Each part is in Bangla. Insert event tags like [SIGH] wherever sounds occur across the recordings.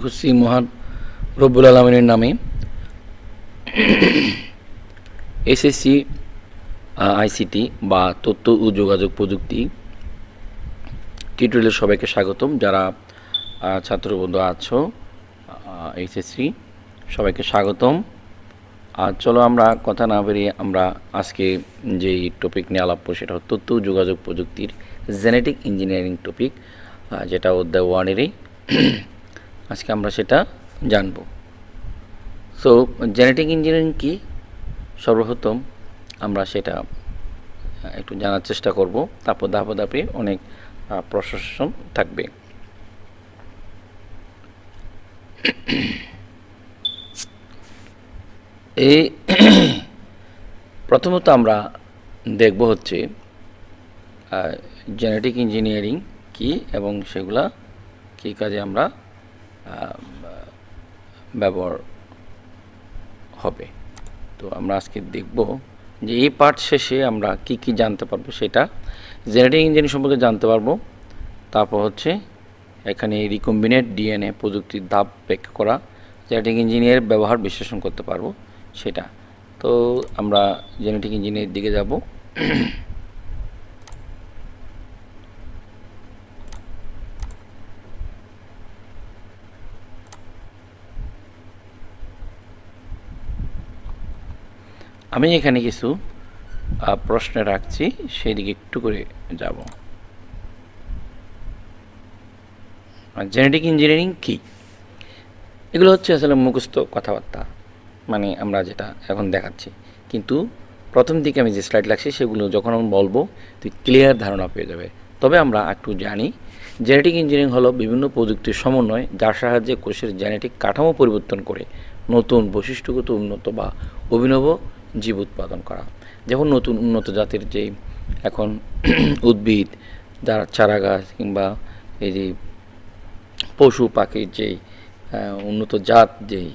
খুশি মহান রব্বুল আলমিনের নামে। এসএসসি আইসিটি বা তথ্য ও যোগাযোগ প্রযুক্তি টিউটোরিয়ালের সবাইকে স্বাগতম। যারা ছাত্রবন্ধু আছো এইচএসসি সবাইকে স্বাগতম। আর চলো আমরা কথা না বেরিয়ে আমরা আজকে যেই টপিক নিয়ে আলাপ সেটা তথ্য যোগাযোগ প্রযুক্তির জেনেটিক ইঞ্জিনিয়ারিং টপিক যেটা অধ্যায় ওয়ানেরই আজকে আমরা সেটা জানব। সো জেনেটিক ইঞ্জিনিয়ারিং কি? সর্বপ্রথম আমরা সেটা একটু জানার চেষ্টা করব। তারপর ধাপে ধাপে অনেক প্রশাসন থাকবে। [CLEARS THROAT] এই [CLEARS THROAT] প্রথমত আমরা দেখব হচ্ছে জেনেটিক ইঞ্জিনিয়ারিং কি এবং সেগুলা কী কাজে আমরা ব্যবহার হবে। তো আমরা আজকে দেখব যে এই পার্ট শেষে আমরা কি কি জানতে পারব সেটা। জেনেটিক ইঞ্জিনিয়ারিং সম্পর্কে জানতে পারব। তারপর হচ্ছে এখানে রিকম্বিনেট ডিএনএ প্রযুক্তির ধাপ ব্যাখ্যা করা, জেনেটিক ইঞ্জিনিয়ার ব্যবহার বিশ্লেষণ করতে পারব সেটা। তো আমরা জেনেটিক ইঞ্জিনিয়ারের দিকে যাব। আমি এখানে কিছু প্রশ্ন রাখছি সেই দিকে একটু করে যাব। জেনেটিক ইঞ্জিনিয়ারিং কী? এগুলো হচ্ছে আসলে মুখস্থ কথাবার্তা মানে আমরা যেটা এখন দেখাচ্ছি। কিন্তু প্রথম দিকে আমি যে স্লাইড লাগছি, সেগুলো যখন আমি বলব, তুই ক্লিয়ার ধারণা পেয়ে যাবে। তবে আমরা একটু জানি জেনেটিক ইঞ্জিনিয়ারিং হলো বিভিন্ন প্রযুক্তির সমন্বয়, যার সাহায্যে কোষের জেনেটিক কাঠামো পরিবর্তন করে নতুন বৈশিষ্ট্যগত উন্নত বা অভিনব জীব উৎপাদন করা। যেমন নতুন উন্নত জাতের যে এখন [CLEARS THROAT] উদ্ভিদ, যার চারা গাছ কিংবা এই যে পশু পাখির যেই উন্নত জাত যেই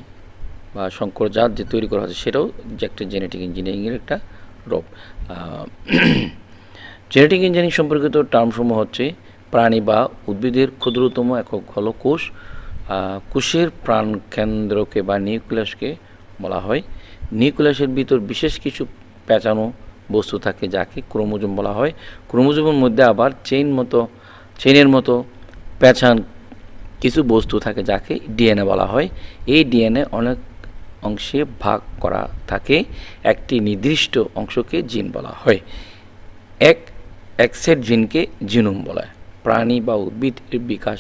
বা শঙ্কর জাত যে তৈরি করা হচ্ছে সেটাও যে একটা জেনেটিক ইঞ্জিনিয়ারিংয়ের একটা রূপ। জেনেটিক ইঞ্জিনিয়ারিং [CLEARS THROAT] সম্পর্কিত টার্মসমূহ হচ্ছে প্রাণী বা উদ্ভিদের ক্ষুদ্রতম একক হলো কোষ কোষের প্রাণ কেন্দ্রকে বা নিউক্লিয়াসকে বলা হয়। নিউক্লিয়াসের ভিতর বিশেষ কিছু পেঁচানো বস্তু থাকে যাকে ক্রোমোজোম বলা হয়। ক্রোমোজোমের মধ্যে আবার চেইন মতো চেইনের মতো পেঁচান কিছু বস্তু থাকে যাকে ডিএনএ বলা হয়। এই ডিএনএ অনেক অংশে ভাগ করা থাকে, একটি নির্দিষ্ট অংশকে জিন বলা হয়। এক এক সেট জিনকে জিনোম বলা। প্রাণী বা উদ্ভিদের বিকাশ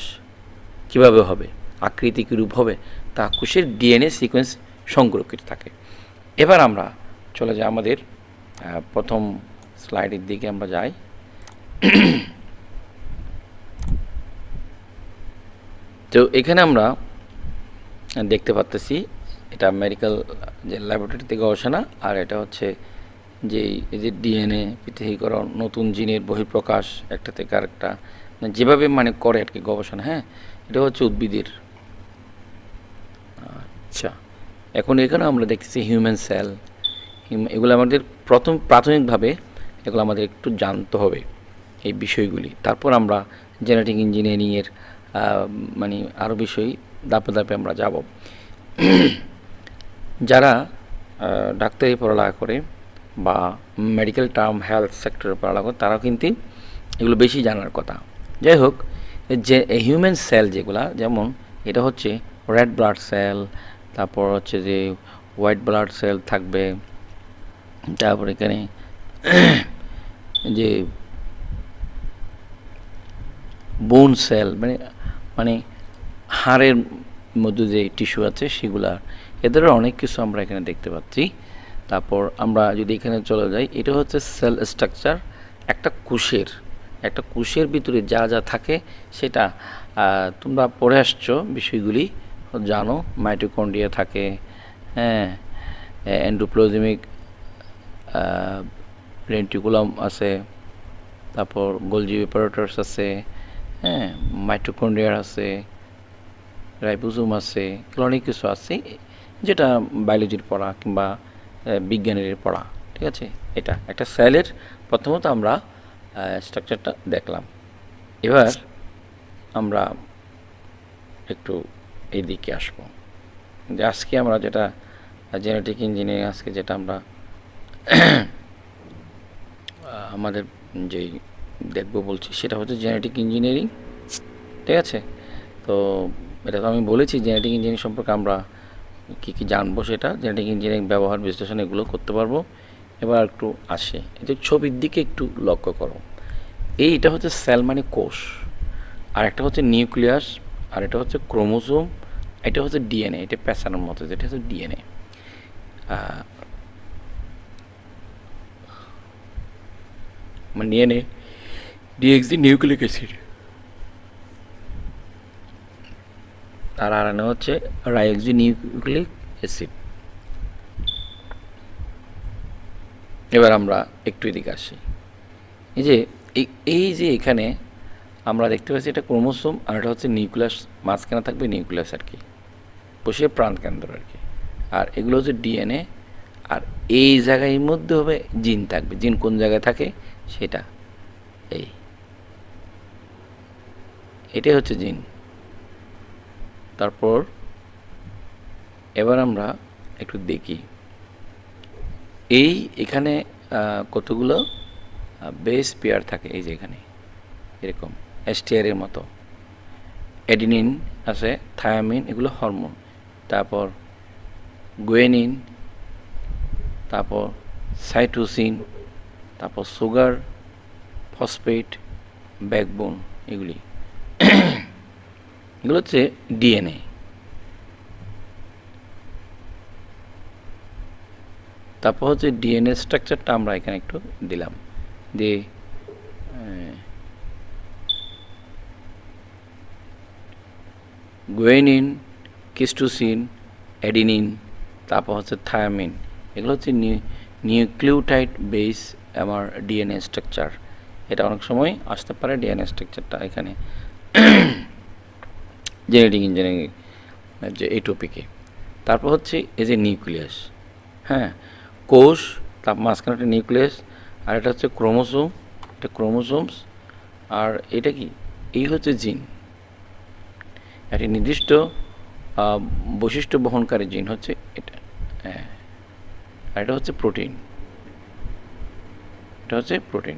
কীভাবে হবে, আকৃতি কী রূপ হবে, তা কোষের ডিএনএ সিকোয়েন্স সংরক্ষিত থাকে। এবার আমরা চলে যাই আমাদের প্রথম স্লাইডের দিকে আমরা যাই। তো এখানে আমরা দেখতে পাচ্তেছি এটা মেডিকেল যে ল্যাবরেটরিতে গবেষণা, আর এটা হচ্ছে যে এই যে ডিএনএ পৃথকীকরণ নতুন জিনের বহিঃপ্রকাশ একটা থেকে আরেকটা মানে যেভাবে মানে করে আর কি গবেষণা হ্যাঁ? এটা হচ্ছে উদ্ভিদের। আচ্ছা। এখন এখানে আমরা দেখতেছি হিউম্যান সেল এগুলো আমাদের প্রথম, প্রাথমিকভাবে এগুলো আমাদের একটু জানতে হবে এই বিষয়গুলি। তারপর আমরা জেনেটিক ইঞ্জিনিয়ারিংয়ের মানে আরও বিষয় ধাপে ধাপে আমরা যাব। যারা ডাক্তারি পড়ালেখা করে বা মেডিকেল টার্ম হেলথ সেক্টরে পড়ালেখা করে, তারাও কিন্তু এগুলো বেশি জানার কথা। যাই হোক, যে হিউম্যান সেল যেগুলা, যেমন এটা হচ্ছে রেড ব্লাড সেল তারপর হচ্ছে যে হোয়াইট ব্লাড সেল থাকবে, তারপর এখানে যে বোন সেল মানে মানে হাড়ের মধ্যে যে টিস্যু আছে সেগুলা, এদের অনেক কিছু আমরা এখানে দেখতে পাচ্ছি। তারপর আমরা যদি এখানে চলে যাই, এটা হচ্ছে সেল স্ট্রাকচার একটা কোষের একটা কোষের ভিতরে যা যা থাকে সেটা তোমরা পড়ে আসছো বিষয়গুলি। জানো মাইটোকন্ড্রিয়া থাকে হ্যাঁ এন্ডোপ্লোজমিক রেন্টিকুলাম আছে, তারপর গোলজি অপারেটরস আছে হ্যাঁ মাইটোকন্ড্রিয়ার আছে রাইবোজোম আছে, অনেক কিছু আছে, যেটা বায়োলজির পড়া কিংবা বিজ্ঞানের পড়া, ঠিক আছে? এটা একটা সেলের প্রথমত আমরা স্ট্রাকচারটা দেখলাম। এবার আমরা একটু এদিকে আসব। যে আজকে আমরা যেটা জেনেটিক ইঞ্জিনিয়ারিং আজকে যেটা আমরা আমাদের যেই দেখব বলছি, সেটা হচ্ছে জেনেটিক ইঞ্জিনিয়ারিং ঠিক আছে? তো এটা তো আমি বলেছি জেনেটিক ইঞ্জিনিয়ারিং সম্পর্কে আমরা কী কী জানব সেটা জেনেটিক ইঞ্জিনিয়ারিং ব্যবহার, বিশ্লেষণ এগুলো করতে পারব। এবার একটু আসে, এই ছবির দিকে একটু লক্ষ্য করো। এই এটা হচ্ছে সেল মানে কোষ, আর একটা হচ্ছে নিউক্লিয়াস আর এটা হচ্ছে ক্রোমোজোম এটা হচ্ছে ডিএনএ, এটা প্যাঁচানোর মতো যেটা হচ্ছে ডিএনএ। মানে ডিএনএ ডিএক্সি নিউক্লিক অ্যাসিড। আর আরএনএ হচ্ছে রাইক্সি নিউক্লিক অ্যাসিড। এবার আমরা একটু এদিকে আসি। এই যে এই যে এখানে আমরা দেখতে পাচ্ছি এটা ক্রোমোসোম আর এটা হচ্ছে নিউক্লিয়াস, মাঝখানে থাকবে নিউক্লিয়াস আর কি। বসে প্রাণ কেন্দ্র আর কি। আর এগুলো হচ্ছে ডিএনএ, আর এই জায়গায় মধ্যে হবে জিন থাকবে। জিন কোন জায়গায় থাকে? সেটা। এই। এটাই হচ্ছে জিন। তারপর এবার আমরা একটু দেখি। এই এখানে কতগুলো বেস পেয়ার থাকে এই যে এখানে। এরকম এসটিআরের মতো। অ্যাডিনিন আছে, থায়ামিন, এগুলো হরমোন। তারপর গুয়েনিন তারপর সাইটোসিন তারপর সুগার ফসফেট ব্যাকবোন এগুলি। [CLEARS THROAT] এগুলো হচ্ছে ডিএনএ তারপর হচ্ছে ডিএনএ স্ট্রাকচারটা আমরা এখানে একটু দিলাম। যে গুয়েনিন কিস্টুসিন, অ্যাডিনিন, তারপর হচ্ছে থায়ামিন। এগুলো হচ্ছে নিউক্লিওটাইড বেস আমার ডিএনএ স্ট্রাকচার। এটা অনেক সময় আসতে পারে ডিএনএ স্ট্রাকচারটা এখানে। জেনেটিক ইঞ্জিনিয়ারিং যে এই টপিকে তারপর হচ্ছে এই যে নিউক্লিয়াস। হ্যাঁ কোষ, তার মাঝখানে একটা নিউক্লিয়াস, আর এটা হচ্ছে ক্রোমোসোম। এটা ক্রোমোসোমস, আর এটা কি? এই হচ্ছে জিন। একটি নির্দিষ্ট বৈশিষ্ট্য বহনকারী জিন হচ্ছে এটা। হ্যাঁ। এটা হচ্ছে প্রোটিন। এটা হচ্ছে প্রোটিন।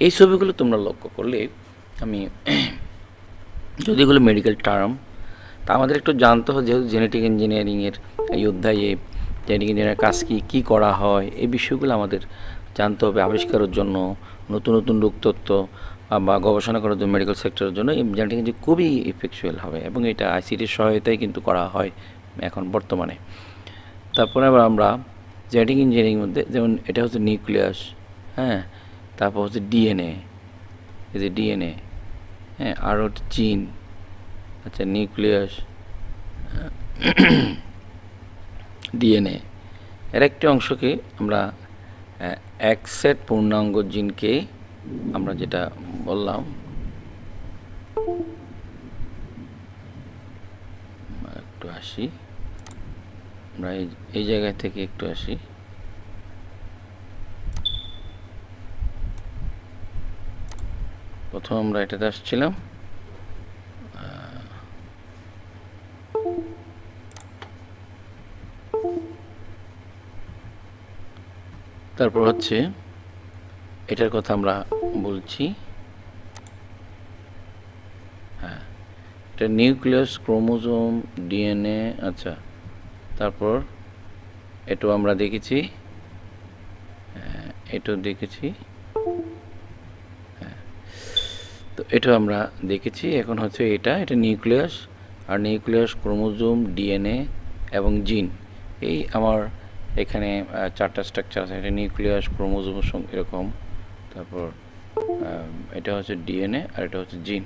এই ছবিগুলো তোমরা লক্ষ্য করলে আমি [CLEARS THROAT] যদি এগুলো মেডিকেল টার্ম তা আমাদের একটু জানতে হয় যেহেতু জেনেটিক ইঞ্জিনিয়ারিংয়ের এই অধ্যায়ে জেনেটিক ইঞ্জিনিয়ারিং কাজ কী কী করা হয় এই বিষয়গুলো আমাদের জানতে হবে আবিষ্কারের জন্য নতুন নতুন রোগ তত্ত্ব আহ, বা গবেষণা করার জন্য মেডিকেল সেক্টরের জন্য জেনেটিক ইঞ্জিনিয়ারিং খুবই ইফেকচুয়াল হবে এবং এটা আইসিটির সহায়তায় কিন্তু করা হয় এখন বর্তমানে। তারপরে আবার আমরা জেনেটিক ইঞ্জিনিয়ারিং মধ্যে, যেমন এটা হচ্ছে নিউক্লিয়াস হ্যাঁ? তারপর হচ্ছে ডিএনএ এই যে ডিএনএ হ্যাঁ? আর হচ্ছে জিন আচ্ছা নিউক্লিয়াস ডিএনএ এর একটি অংশকে আমরা এক সেট পূর্ণাঙ্গ জিনকে আমরা যেটা বললাম একটু আসি। আমরা এই জায়গা থেকে একটু আসি। প্রথম আমরা এটাতে আসছিলাম তারপর হচ্ছে এটার কথা আমরা বলছি। হ্যাঁ এটা নিউক্লিয়াস ক্রোমোজোম ডিএনএ আচ্ছা তারপর এটাও আমরা দেখেছি। হ্যাঁ, এটাও দেখেছি। হ্যাঁ তো এটাও আমরা দেখেছি। এখন হচ্ছে এটা এটা নিউক্লিয়াস আর নিউক্লিয়াস ক্রোমোজোম ডিএনএ এবং জিন। এই আমার এখানে চারটা স্ট্রাকচার আছে এটা নিউক্লিয়াস ক্রোমোজোম এরকম। তারপর এটা হচ্ছে ডিএনএ আর এটা হচ্ছে জিন।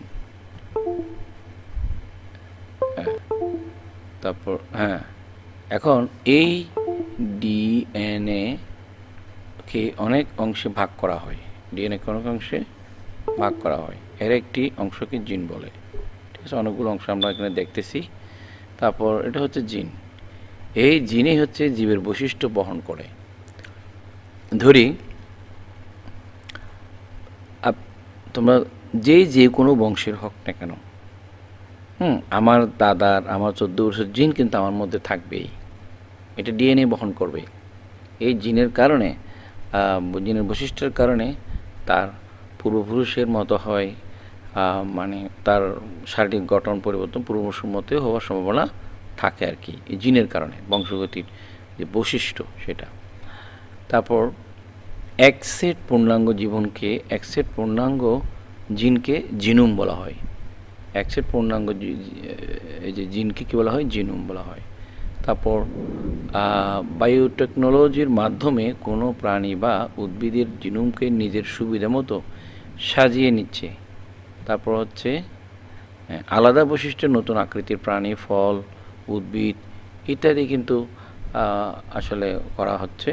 হ্যাঁ তারপর হ্যাঁ এখন এই ডিএনএ কে অনেক অংশে ভাগ করা হয়। ডিএনএ অনেক অংশে ভাগ করা হয়। এর একটি অংশকে জিন বলে। ঠিক আছে, অনেকগুলো অংশ আমরা এখানে দেখতেছি। তারপর, এটা হচ্ছে জিন। এই জিনই হচ্ছে জীবের বৈশিষ্ট্য বহন করে। ধরি তোমরা যে যে কোনো বংশের হোক না কেন, হুম, আমার দাদার, আমার চোদ্দ বছর জিন কিন্তু আমার মধ্যে থাকবেই। এটা ডিএনএ বহন করবে। এই জিনের কারণে জিনের বৈশিষ্ট্যের কারণে তার পূর্বপুরুষের মতো হয় মানে তার শারীরিক গঠন পরিবর্তন পূর্বপুরুষের মতো হওয়ার সম্ভাবনা থাকে আর কি। এই জিনের কারণে, বংশগতির যে বৈশিষ্ট্য সেটা। তারপর এক সেট পূর্ণাঙ্গ জীবনকে, এক সেট পূর্ণাঙ্গ জিনকে জিনুম বলা হয়। এক সেট পূর্ণাঙ্গ এই যে জিনকে কী বলা হয়? জিনুম বলা হয়। তারপর বায়োটেকনোলজির মাধ্যমে কোনো প্রাণী বা উদ্ভিদের জিনুমকে নিজের সুবিধা মতো সাজিয়ে নিচ্ছে। তারপর হচ্ছে আলাদা বৈশিষ্ট্যের নতুন আকৃতির প্রাণী, ফল, উদ্ভিদ ইত্যাদি কিন্তু আসলে করা হচ্ছে।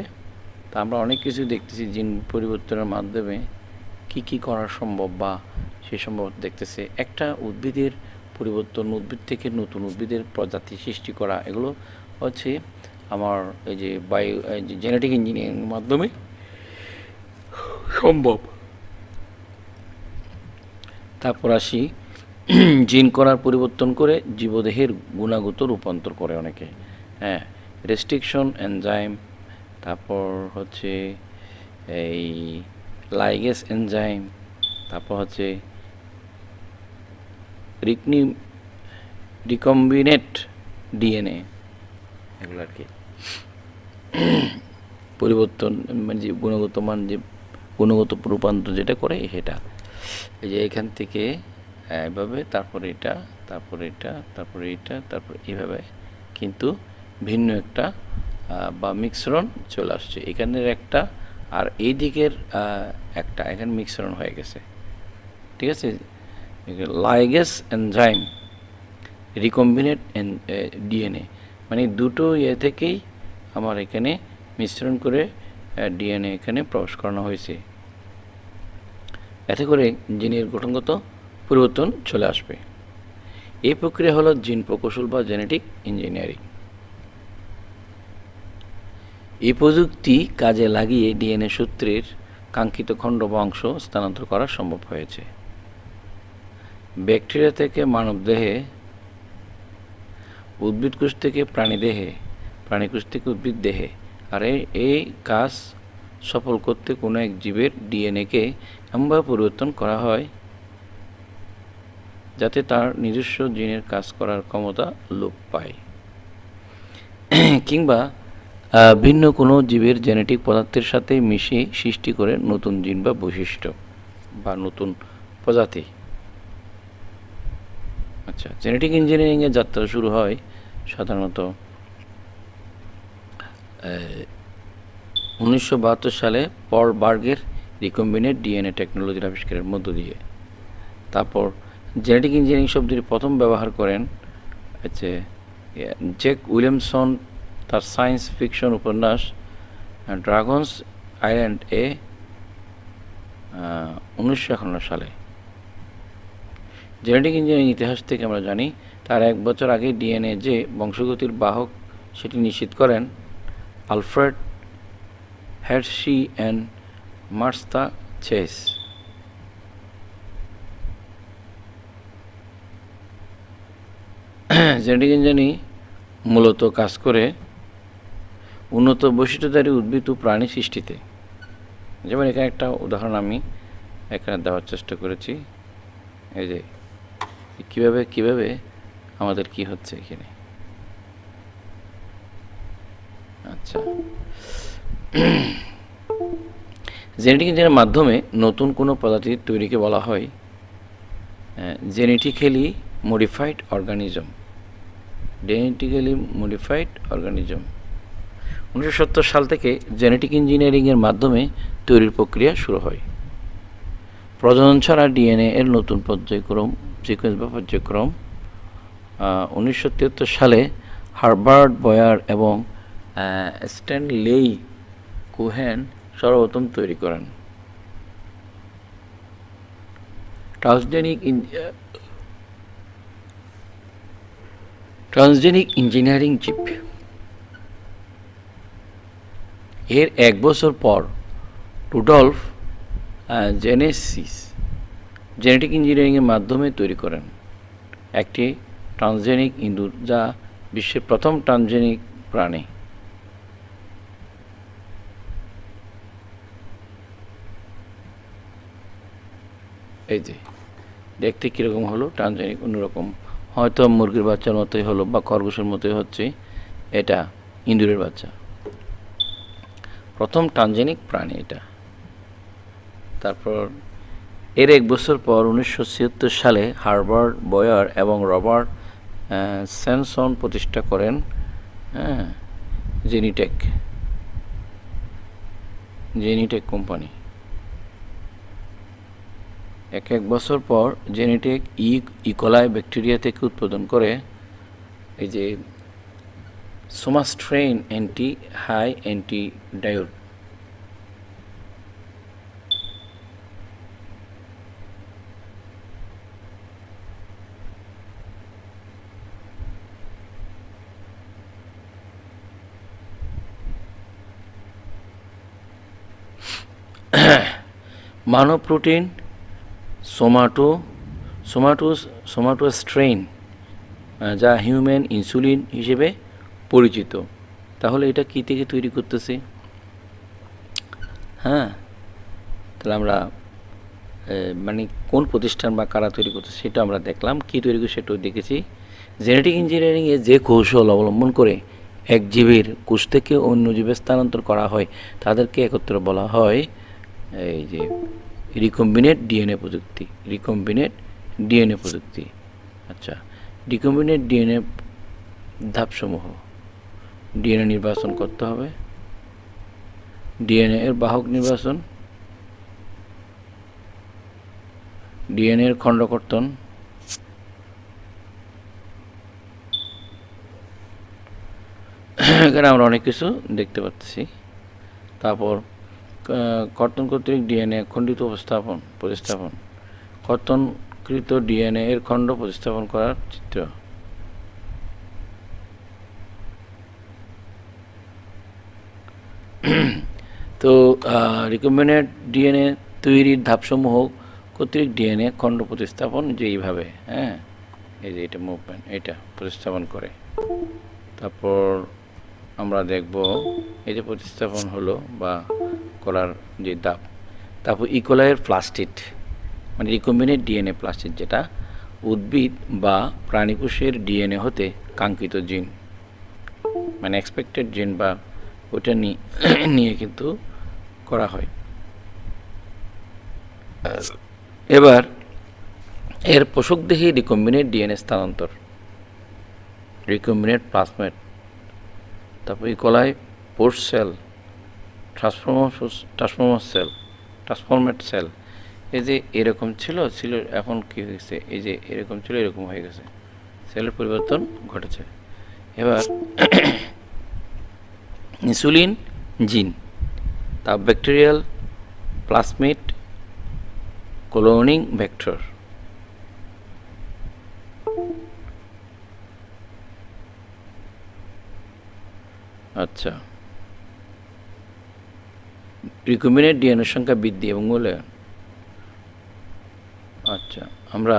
তা আমরা অনেক কিছু দেখতেছি জিন পরিবর্তনের মাধ্যমে কি কি করা সম্ভব বা সে সম্ভব দেখতেছে। একটা উদ্ভিদের পরিবর্তন, উদ্ভিদ থেকে নতুন উদ্ভিদের প্রজাতি সৃষ্টি করা, এগুলো হচ্ছে আমার এই যে বায়ো জেনেটিক ইঞ্জিনিয়ারিং মাধ্যমে সম্ভব। তারপর আসি, জিন করার পরিবর্তন করে জীবদেহের গুণাগত রূপান্তর করে অনেকে। হ্যাঁ রেস্ট্রিকশন এনজাইম তারপর হচ্ছে এই লাইগেস এনজাইম, তারপর হচ্ছে রিকনি, রিকম্বিনেট ডিএনএ, এগুলো আর কি। পরিবর্তন মানে যে গুণগত মান, যে গুণগত রূপান্তর যেটা করে সেটা। এই যে এখান থেকে, এভাবে, তারপরে এটা তারপরে এটা তারপরে এটা, তারপরে এইভাবে, কিন্তু ভিন্ন একটা বা মিশ্রণ চলে আসছে। এখানের একটা আর এই দিকের একটা। এখানে মিশ্রণ হয়ে গেছে। ঠিক আছে? লাইগেস এনজাইম রিকম্বিনেট ডিএনএ মানে দুটো ইয়ে থেকেই আমার এখানে মিশ্রণ করে ডিএনএ এখানে প্রবেশ করানো হয়েছে। এতে করে জিনের গঠনগত পরিবর্তন চলে আসবে। এই প্রক্রিয়া হলো জিন প্রকৌশল বা জেনেটিক ইঞ্জিনিয়ারিং এই প্রযুক্তি কাজে লাগিয়ে ডিএনএ সূত্রের কাঙ্ক্ষিত খণ্ড বা অংশ স্থানান্তর করা সম্ভব হয়েছে। ব্যাকটেরিয়া থেকে মানবদেহে উদ্ভিদ কোষ থেকে প্রাণী দেহে, প্রাণী কোষ থেকে উদ্ভিদ দেহে, আর এই- কাজ সফল করতে কোনো এক জীবের ডিএনএকে এমনভাবে পরিবর্তন করা হয় যাতে তার নিজস্ব জিনের কাজ করার ক্ষমতা লোপ পায়। কিংবা ভিন্ন কোনো জীবের জেনেটিক পদার্থের সাথে মিশিয়ে সৃষ্টি করে নতুন জিন বা বৈশিষ্ট্য বা নতুন প্রজাতি। আচ্ছা জেনেটিক ইঞ্জিনিয়ারিংয়ের যাত্রা শুরু হয় সাধারণত উনিশশো বাহাত্তর সালে পল বার্গের রিকম্বিনেট ডিএনএ টেকনোলজির আবিষ্কারের মধ্য দিয়ে। তারপর জেনেটিক ইঞ্জিনিয়ারিং শব্দটি প্রথম ব্যবহার করেন হচ্ছে জেক উইলিয়ামসন তার সায়েন্স ফিকশন উপন্যাস ড্রাগনস আইল্যান্ড এ উনিশশো একান্ন সালে। জেনেটিক ইঞ্জিনিয়ারিং ইতিহাস থেকে আমরা জানি, তার এক বছর আগে ডিএনএ যে বংশগতির বাহক সেটি নিশ্চিত করেন Alfred Hershey and Martha Chase. [COUGHS] Genetic engineering মূলত কাজ করে উন্নত বৈশিষ্ট্যধারী উদ্ভিদ ও প্রাণী সৃষ্টিতে। যেমন এখানে একটা উদাহরণ আমি এখানে দেওয়ার চেষ্টা করেছি। এই যে, কীভাবে কীভাবে আমাদের কি হচ্ছে এখানে? আচ্ছা। জেনেটিক ইঞ্জিনের মাধ্যমে নতুন কোনো প্রজাতির তৈরিকে বলা হয় genetically modified organism. Genetically modified organism. উনিশশো সত্তর সাল থেকে জেনেটিক ইঞ্জিনিয়ারিংয়ের মাধ্যমে তৈরির প্রক্রিয়া শুরু হয়। প্রজনন ছাড়া ডিএনএ এর নতুন পর্যায়ক্রম সিকোয়েন্স বা পর্যায়ক্রম উনিশশো তিয়াত্তর সালে হার্বার্ড, বয়ার এবং স্ট্যানলেই কোহেন সর্বপ্রথম তৈরি করেন। Transgenic transgenic engineering chip. এর এক বছর পর রুডলফ জেনেসিস জেনেটিক ইঞ্জিনিয়ারিংয়ের মাধ্যমে তৈরি করেন একটি ট্রান্সজেনিক ইঁদুর যা বিশ্বের প্রথম ট্রান্সজেনিক প্রাণী। এই যে, দেখতে কীরকম হলো, ট্রানজেনিক অন্যরকম। হয়তো মুরগির বাচ্চার মতোই হলো বা খরগোশের মতোই হচ্ছে, এটা ইঁদুরের বাচ্চা। প্রথম ট্রানজেনিক প্রাণী এটা। তারপর এর এক বছর পর উনিশশো ছিয়াত্তর সালে হার্বার্ট বয়ার এবং রবার্ট স্যানসন প্রতিষ্ঠা করেন হ্যাঁ জেনিটেক। জেনিটেক কোম্পানি। এক এক বছর পর জেনেটিক ই ইকোলাই ব্যাকটেরিয়া থেকে উৎপাদন করে, এই যে সোমাস্ট্রেইন অ্যান্টি হাই অ্যান্টি ডায়োড। [CLEARS THROAT] মানব প্রোটিন সোমাটো সোমাটো সোমাটো স্ট্রেইন যা হিউম্যান ইনসুলিন হিসেবে পরিচিত। তাহলে এটা কী থেকে তৈরি করতেছে? হ্যাঁ তাহলে আমরা মানে কোন প্রতিষ্ঠান বা কারা তৈরি করতেছে সেটা আমরা দেখলাম। কী তৈরি করে সেটাও দেখেছি। জেনেটিক ইঞ্জিনিয়ারিংয়ে যে কৌশল অবলম্বন করে এক জীবের কোষ থেকে অন্য জীবে স্থানান্তর করা হয়, তাদেরকে একত্র বলা হয়, এই যে রিকম্বিনেট ডিএনএ প্রযুক্তি রিকম্বিনেট ডিএনএ প্রযুক্তি। আচ্ছা রিকম্বিনেট ডিএনএ ধাপসমূহ। ডিএনএ নির্বাচন করতে হবে। ডিএনএ এর বাহক নির্বাচন। ডিএনএ এর খণ্ডকর্তন। এখানে আমরা অনেক কিছু দেখতে পাচ্ছি। তারপর কর্তন কর্তৃক ডিএনএ খণ্ডিত উপস্থাপন, প্রতিস্থাপন। কর্তনকৃত ডিএনএ এর খণ্ড প্রতিস্থাপন করার চিত্র। তো রিকম্বিনেট ডিএনএ তৈরির ধাপসমূহ কর্তৃক ডিএনএ খণ্ড প্রতিস্থাপন যে এইভাবে হ্যাঁ? এই যে এটা মুভমেন্ট এটা প্রতিস্থাপন করে। তারপর আমরা দেখব এই যে প্রতিস্থাপন হলো বা করার যে ধাপ, তারপর ইকোলাইয়ের প্লাস্টিড মানে রিকম্বিনেট ডিএনএ প্লাস্টিড যেটা উদ্ভিদ বা প্রাণীকোষের ডিএনএ হতে কাঙ্ক্ষিত জিন মানে এক্সপেক্টেড জিন বা ওটা নিয়ে কিন্তু করা হয়। এবার, এর পোষকদেহী রিকম্বিনেট ডিএনএ স্থানান্তর। রিকম্বিনেট প্লাজমেট তারপর E coli port cell transformer transformer cell transformed cell এই যে এরকম ছিল ছিল এখন কি হয়েছে এই যে এরকম ছিল, এরকম হয়ে গেছে। সেলের পরিবর্তন ঘটেছে। এবার [COUGHS] insulin gene bacterial plasmid cloning vector আচ্ছা। রিকম্বিনেট ডিএনএর সংখ্যা বৃদ্ধি এবং মূল্যায়ন। আচ্ছা আমরা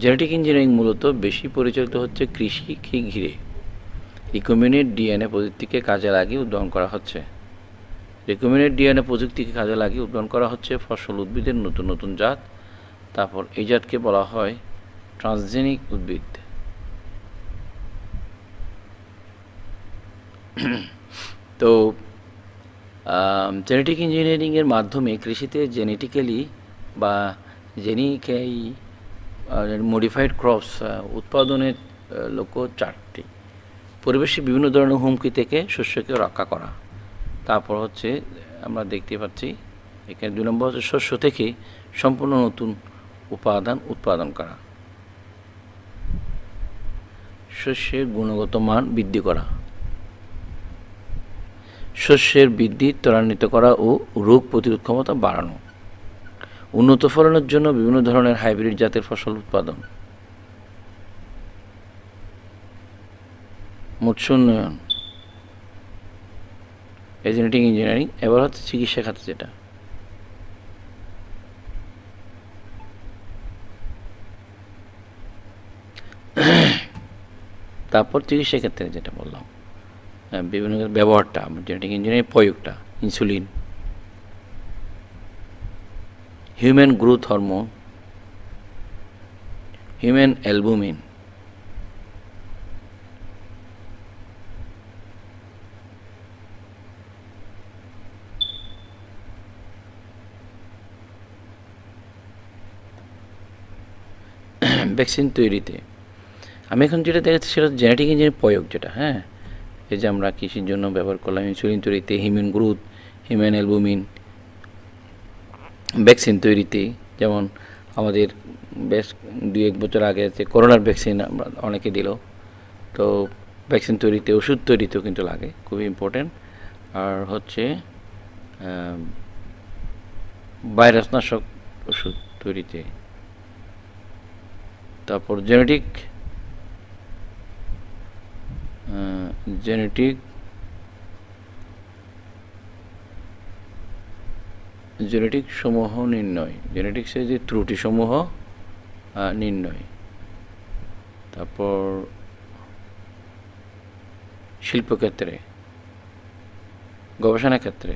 জেনেটিক ইঞ্জিনিয়ারিং মূলত বেশি পরিচালিত হচ্ছে কৃষিকে ঘিরে। রিকম্বিনেট ডিএনএ প্রযুক্তিকে কাজে লাগিয়ে উদ্ভাবন করা হচ্ছে। রিকম্বিনেট ডিএনএ প্রযুক্তিকে কাজে লাগিয়ে উদ্ভাবন করা হচ্ছে ফসল উদ্ভিদের নতুন নতুন জাত। তারপর এই জাতকে বলা হয় ট্রান্সজেনিক উদ্ভিদ। তো জেনেটিক ইঞ্জিনিয়ারিংয়ের মাধ্যমে কৃষিতে জেনেটিক্যালি বা জেনিক্যাই মডিফাইড ক্রপস উৎপাদনের লক্ষ্য চারটি। পরিবেশে বিভিন্ন ধরনের হুমকি থেকে শস্যকে রক্ষা করা। তারপর হচ্ছে, আমরা দেখতে পাচ্ছি, এখানে দুই নম্বর হচ্ছে শস্য থেকে সম্পূর্ণ নতুন উপাদান উৎপাদন করা। শস্যের গুণগত মান বৃদ্ধি করা। শস্যের বৃদ্ধি, ত্বরান্বিত করা ও রোগ প্রতিরোধ ক্ষমতা বাড়ানো। উন্নত ফলনের জন্য বিভিন্ন ধরনের হাইব্রিড জাতের ফসল উৎপাদন। মৎস্য উন্নয়ন। জেনেটিক ইঞ্জিনিয়ারিং এবার হচ্ছে চিকিৎসা খাতে যেটা। তারপর চিকিৎসা ক্ষেত্রে যেটা বললাম বিভিন্ন ব্যবহারটা genetic engineering প্রয়োগটা insulin human growth hormone human albumin vaccine তৈরিতে। আমি এখন যেটা দেখাচ্ছি সেটা জেনেটিক ইঞ্জিনিয়ারিং প্রয়োগ যেটা হ্যাঁ? এই যে আমরা কৃষির জন্য ব্যবহার করলাম ইনসুলিন তৈরিতে human growth human albumin vaccine তৈরিতে। যেমন আমাদের বেশ দুই এক বছর আগে যে করোনার ভ্যাকসিন আমরা অনেকে দিল। তো ভ্যাকসিন তৈরিতে, ওষুধ তৈরিতেও কিন্তু লাগে, খুবই ইম্পর্টেন্ট আর হচ্ছে ভাইরাসনাশক ওষুধ তৈরিতে। তারপর জেনেটিক জেনেটিক জেনেটিক সমূহ নির্ণয়। জেনেটিক্সের যে ত্রুটিসমূহ নির্ণয়। তারপর শিল্পক্ষেত্রে, গবেষণা ক্ষেত্রে,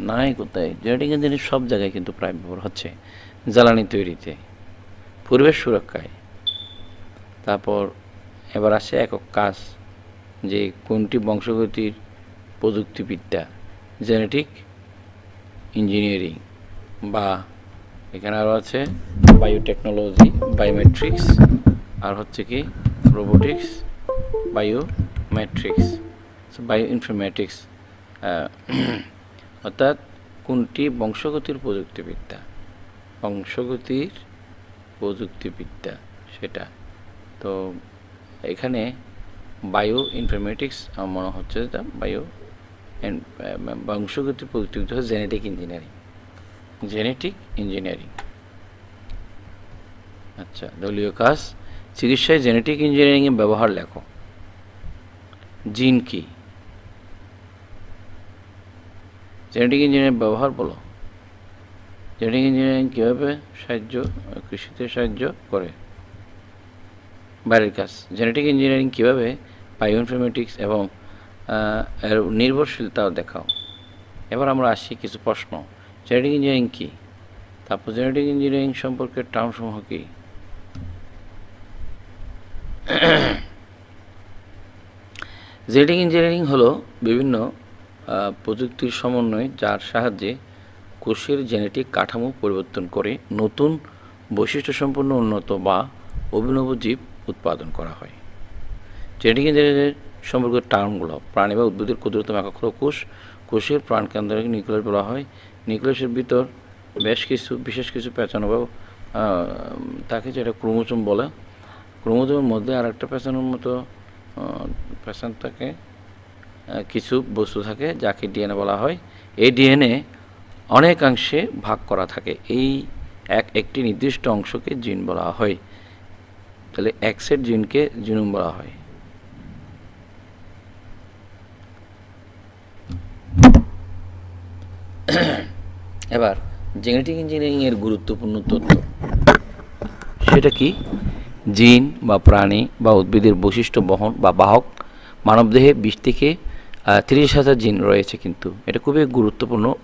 নাই কোথায়? জেনেটিক ইঞ্জিনিয়ারিং সব জায়গায় কিন্তু প্রায় ব্যবহার হচ্ছে, জ্বালানি তৈরিতে। পরিবেশ সুরক্ষায়। তারপর এবার আসে একক কাজ, যে কোনটি বংশগতির প্রযুক্তিবিদ্যা, জেনেটিক ইঞ্জিনিয়ারিং বা এখানে আরও আছে বায়োটেকনোলজি, বায়োমেট্রিক্স, আর হচ্ছে কি রোবোটিক্স, বায়োমেট্রিক্স বায়ো ইনফরমেটিক্স অর্থাৎ কোনটি বংশগতির প্রযুক্তিবিদ্যা? বংশগতির প্রযুক্তিবিদ্যা, সেটা। তো এখানে বায়ো ইনফরমেটিক্স আমার মনে হচ্ছে যেটা বায়ো বংশগত প্রযুক্তিবিদ্যা হচ্ছে জেনেটিক ইঞ্জিনিয়ারিং জেনেটিক ইঞ্জিনিয়ারিং আচ্ছা দলীয় কাজ, চিকিৎসায় জেনেটিক ইঞ্জিনিয়ারিংয়ের ব্যবহার লেখো। জিন কি? জেনেটিক ইঞ্জিনিয়ারিং ব্যবহার বলো। জেনেটিক ইঞ্জিনিয়ারিং কীভাবে সাহায্য, কৃষিতে সাহায্য করে? বাইরের কাজ। জেনেটিক ইঞ্জিনিয়ারিং কীভাবে বায়োইনফরমেটিক্স এবং এর নির্ভরশীলতাও দেখাও। এবার আমরা আসি কিছু প্রশ্ন। জেনেটিক ইঞ্জিনিয়ারিং কী? তারপর জেনেটিক ইঞ্জিনিয়ারিং সম্পর্কে টার্মসমূহ কী? জেনেটিক ইঞ্জিনিয়ারিং হলো বিভিন্ন প্রযুক্তির সমন্বয় যার সাহায্যে কোষের জেনেটিক কাঠামো পরিবর্তন করে নতুন বৈশিষ্ট্যসম্পন্ন উন্নত বা অভিনব জীব উৎপাদন করা হয়। জেনেটিক ইঞ্জিনিয়ারিং সম্পর্কিত টার্মগুলো প্রাণী বা উদ্ভিদের ক্ষুদ্রতম একক কোষ। কোষের প্রাণকেন্দ্রকে নিউক্লিয়াস বলা হয়। নিউক্লিয়াসের ভিতর বেশ কিছু, বিশেষ কিছু পেঁচানো বা তাকে যেটা ক্রোমোজোম বলে। ক্রোমোজোমের মধ্যে আর একটা পেঁচানোর মতো পেঁচান থাকে। কিছু বস্তু থাকে যাকে ডিএনএ বলা হয়। এই ডিএনএ অনেকাংশে ভাগ করা থাকে। এই এক, একটি নির্দিষ্ট অংশকে জিন বলা হয়। তাহলে এক্সের জিনকে জিনুম বলা হয়। এবার জেনেটিক ইঞ্জিনিয়ারিং এর গুরুত্বপূর্ণ তথ্য। সেটা কি? জিন বা প্রাণী বা উদ্ভিদের বৈশিষ্ট্য বহন বা বাহক মানবদেহে বিশ থেকে তিরিশ হাজার জিন রয়েছে কিন্তু। এটা খুবই গুরুত্বপূর্ণ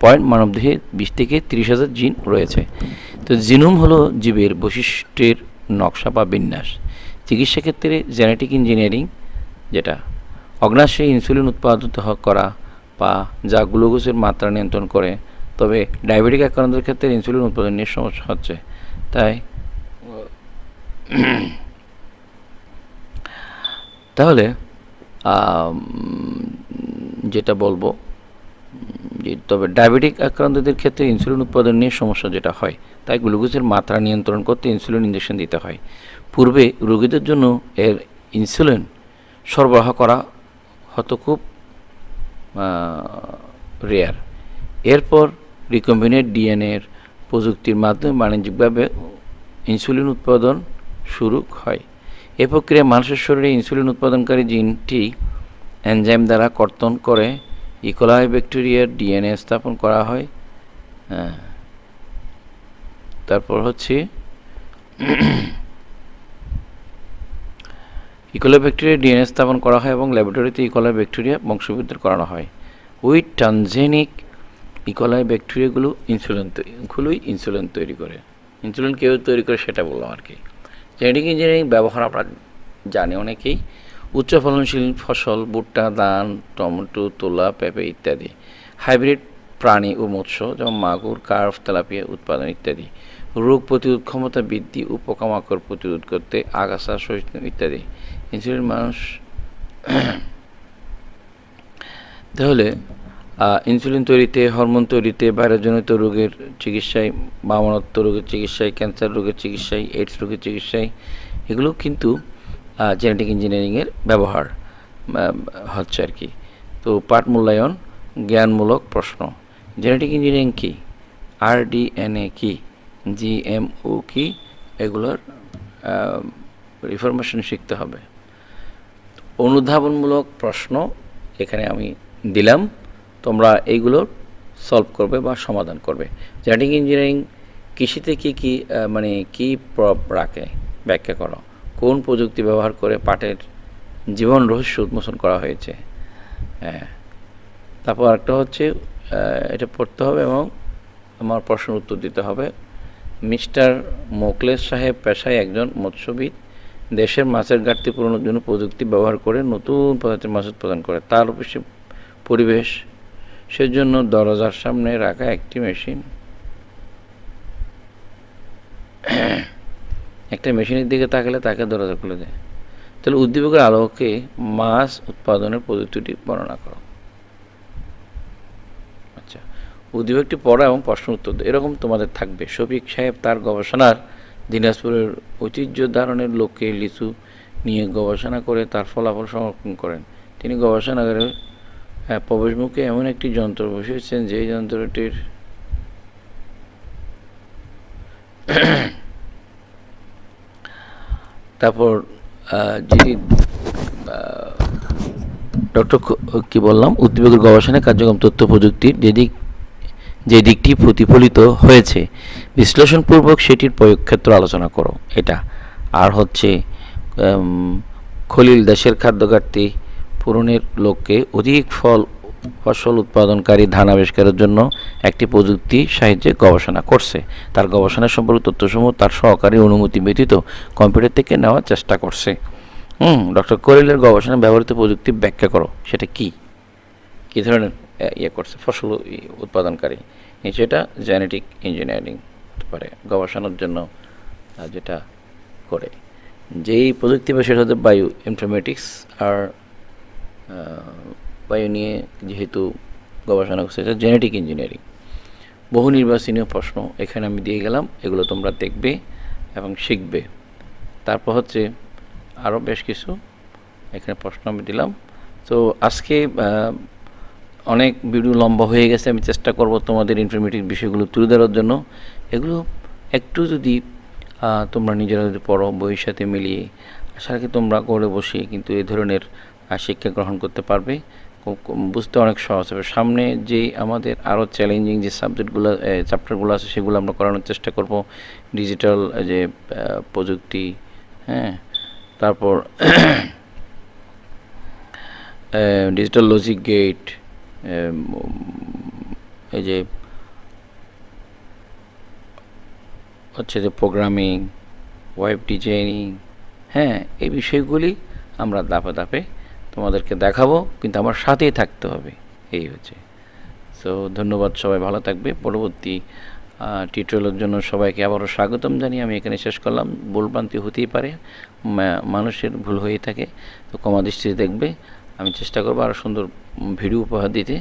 পয়েন্ট মানবদেহে বিশ থেকে তিরিশ হাজার জিন রয়েছে। তো জিনোম হলো জীবের বৈশিষ্ট্যের নকশা বা বিন্যাস। চিকিৎসা ক্ষেত্রে জেনেটিক ইঞ্জিনিয়ারিং, যেটা অগ্নাশয়ে ইনসুলিন উৎপাদিত করা বা যা গ্লুকোজের মাত্রা নিয়ন্ত্রণ করে, তবে ডায়াবেটিক আক্রান্তদের ক্ষেত্রে ইনসুলিন উৎপাদন নিয়ে সমস্যা হচ্ছে। তাই, তাহলে যেটা বলব তবে ডায়াবেটিক আক্রান্তদের ক্ষেত্রে ইনসুলিন উৎপাদন নিয়ে সমস্যা যেটা হয়, তাই গ্লুকোজের মাত্রা নিয়ন্ত্রণ করতে ইনসুলিন ইঞ্জেকশন দিতে হয়। পূর্বে রোগীদের জন্য এর ইনসুলিন সরবরাহ করা হতো খুব রেয়ার এরপর রিকম্বিনেট ডিএনএর প্রযুক্তির মাধ্যমে বাণিজ্যিকভাবে ইনসুলিন উৎপাদন শুরু হয়। এ প্রক্রিয়ায় মানুষের শরীরে ইনসুলিন উৎপাদনকারী জিনটি এনজাইম দ্বারা কর্তন করে ইকোলাই ব্যাকটেরিয়ার ডিএনএ স্থাপন করা হয়। হ্যাঁ। তারপর হচ্ছে ইকোলাই ব্যাকটেরিয়া ডিএনএ স্থাপন করা হয় এবং ল্যাবরেটরিতে ইকোলাই ব্যাকটেরিয়া বংশবৃদ্ধি করানো হয়। ওই ট্রানজেনিক ইকোলাই ব্যাকটেরিয়াগুলো ইনসুলিন গুলোই ইনসুলিন তৈরি করে। ইনসুলিন কেউ তৈরি করে সেটা বললাম আর কি। জেনেটিক ইঞ্জিনিয়ারিং ব্যবহার আমরা জানি অনেকেই। উচ্চ ফলনশীল ফসল, ভুট্টা, ধান, টমেটো, তোলা, পেঁপে ইত্যাদি। হাইব্রিড প্রাণী ও মৎস্য যেমন মাগুর কার্ফ তেলাপিয়া উৎপাদন ইত্যাদি। রোগ প্রতিরোধ ক্ষমতা বৃদ্ধি ও পোকামাকড় প্রতিরোধ করতে আগাছা, সহিষ্ণু ইত্যাদি। ইনসুলিন মানুষ তাহলে ইনসুলিন তৈরিতে, হরমোন তৈরিতে ভাইরাসজনিত রোগের চিকিৎসায়, বামনত্ব রোগের চিকিৎসায়, ক্যান্সার রোগের চিকিৎসায়, এইডস রোগের চিকিৎসায়, এগুলো কিন্তু জেনেটিক ইঞ্জিনিয়ারিংয়ের ব্যবহার হচ্ছে আর কি। তো পাঠ মূল্যায়ন জ্ঞানমূলক প্রশ্ন। জেনেটিক ইঞ্জিনিয়ারিং কী? আরডিএনএ কী? জিএমও কী? এগুলোর ইনফরমেশন শিখতে হবে। অনুধাবনমূলক প্রশ্ন এখানে আমি দিলাম। তোমরা এইগুলোর সলভ করবে বা সমাধান করবে। জেনেটিক ইঞ্জিনিয়ারিং কৃষিতে কী কী মানে কী প্রভাব রাখে? ব্যাখ্যা করো। কোন প্রযুক্তি ব্যবহার করে পাটের জীবন রহস্য উন্মোচন করা হয়েছে? হ্যাঁ। তারপর একটা হচ্ছে এটা পড়তে হবে এবং আমার প্রশ্নের উত্তর দিতে হবে। মিস্টার মোকলেশ সাহেব পেশায় একজন মৎস্যবিদ, দেশের মাছের ঘাটতি পূরণের জন্য প্রযুক্তি ব্যবহার করে নতুন প্রজাতির মাছ উৎপাদন করে। তার অফিসে পরিবেশ, সেজন্য দরজার সামনে রাখা একটি মেশিন। একটা মেশিনের দিকে তাকালে তাকে দরজা খুলে দেয়। তাহলে উদ্দীপকের আলোকে মাছ উৎপাদনের পদ্ধতিটি বর্ণনা করো। আচ্ছা উদ্দীপকটি পড়া এবং প্রশ্ন উত্তর। এরকম তোমাদের থাকবে। শফিক সাহেব তার গবেষণার দিনাজপুরের ঐতিহ্য ধারণের লোককে লিচু নিয়ে গবেষণা করে তার ফলাফল সংরক্ষণ করেন। তিনি গবেষণাগারের আহ, প্রবেশমুখে এমন একটি যন্ত্র বসিয়েছেন যে যন্ত্রটির তারপর যিনি ডক্টর কি বললাম উদ্দীপকের গবেষণা কার্যক্রম তথ্য প্রযুক্তির যে দিক, যে দিকটি প্রতিফলিত হয়েছে, বিশ্লেষণপূর্বক সেটির প্রয়োগক্ষেত্র আলোচনা করো। এটা। আর হচ্ছে খলিল দেশের খাদ্য ঘাটতি পূরণের লক্ষ্যে অধিক ফল ফসল উৎপাদনকারী ধান আবিষ্কারের জন্য একটি প্রযুক্তি সাহায্যে গবেষণা করছে। তার গবেষণা সম্পর্কে তথ্যসমূহ তার সহকারী অনুমতি ব্যতীত কম্পিউটার থেকে নেওয়ার চেষ্টা করছে। হুম, ডক্টর কলিলের গবেষণা ব্যবহৃত প্রযুক্তি ব্যাখ্যা করো, সেটা কি? কী ধরনের ইয়ে করছে, ফসল উৎপাদনকারী? সেটা জেনেটিক ইঞ্জিনিয়ারিং হতে পারে, গবেষণার জন্য যেটা করে। যেই প্রযুক্তি বা সেটা হচ্ছে বায়ু ইনফরমেটিক্স আর বায়ু নিয়ে যেহেতু গবেষণা করছে, এটা জেনেটিক ইঞ্জিনিয়ারিং বহু নির্বাচনীয় প্রশ্ন এখানে আমি দিয়ে গেলাম, এগুলো তোমরা দেখবে এবং শিখবে। তারপর হচ্ছে আরও বেশ কিছু এখানে প্রশ্ন আমি দিলাম। তো আজকে অনেক ভিডিও লম্বা হয়ে গেছে, আমি চেষ্টা করব তোমাদের ইনফরমেটিভ বিষয়গুলো তুলে ধরার জন্য। এগুলো একটু যদি তোমরা নিজেরা যদি পড়ো, বইয়ের সাথে মিলিয়ে, আশা তোমরা করে বসে কিন্তু এই ধরনের শিক্ষা গ্রহণ করতে পারবে। বুঝতে অনেক সহজ হবে। সামনে যে আমাদের আরও চ্যালেঞ্জিং যে সাবজেক্টগুলো চ্যাপ্টারগুলো আছে, সেগুলো আমরা করানোর চেষ্টা করব। ডিজিটাল যে প্রযুক্তি হ্যাঁ? তারপর ডিজিটাল লজিক গেট এই যে, হচ্ছে যে প্রোগ্রামিং ওয়েব ডিজাইনিং হ্যাঁ? এই বিষয়গুলি আমরা দাপে ধাপে তোমাদেরকে দেখাবো, কিন্তু আমার সাথেই থাকতে হবে। এই হচ্ছে। সো ধন্যবাদ, সবাই ভালো থাকবে। পরবর্তী টিউটোরিয়ালের জন্য সবাইকে আবারও স্বাগতম জানিয়ে আমি এখানে শেষ করলাম। ভুলভ্রান্তি হতেই পারে মানুষের ভুল হয়ে থাকে। তো কমা দৃষ্টিতে দেখবে। আমি চেষ্টা করব আরও সুন্দর ভিডিও উপহার দিতে।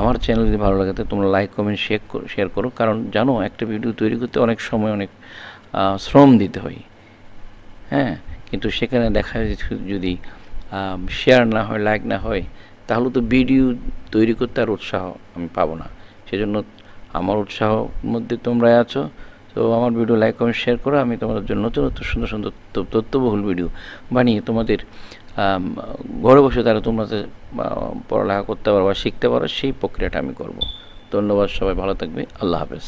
আমার চ্যানেল যদি ভালো লাগে তোমরা লাইক কমেন্ট শেয়ার শেয়ার করো। কারণ জানো, একটা ভিডিও তৈরি করতে অনেক সময় অনেক শ্রম দিতে হয়। হ্যাঁ? কিন্তু সেখানে দেখা যদি শেয়ার না হয় লাইক না হয়, তাহলে তো ভিডিও তৈরি করতে আর উৎসাহ আমি পাবো না। সেজন্য আমার উৎসাহ মধ্যে তোমরা আছো, তো আমার ভিডিও লাইক কমেন্ট শেয়ার করো। আমি তোমাদের জন্য নতুন নতুন, সুন্দর সুন্দর তথ্যবহুল ভিডিও বানিয়ে তোমাদের ঘরে বসে তারা তোমরা পড়ালেখা করতে পারো বা শিখতে পারো, সেই প্রক্রিয়াটা আমি করব। ধন্যবাদ সবাই, ভালো থাকবে। আল্লাহ হাফেজ।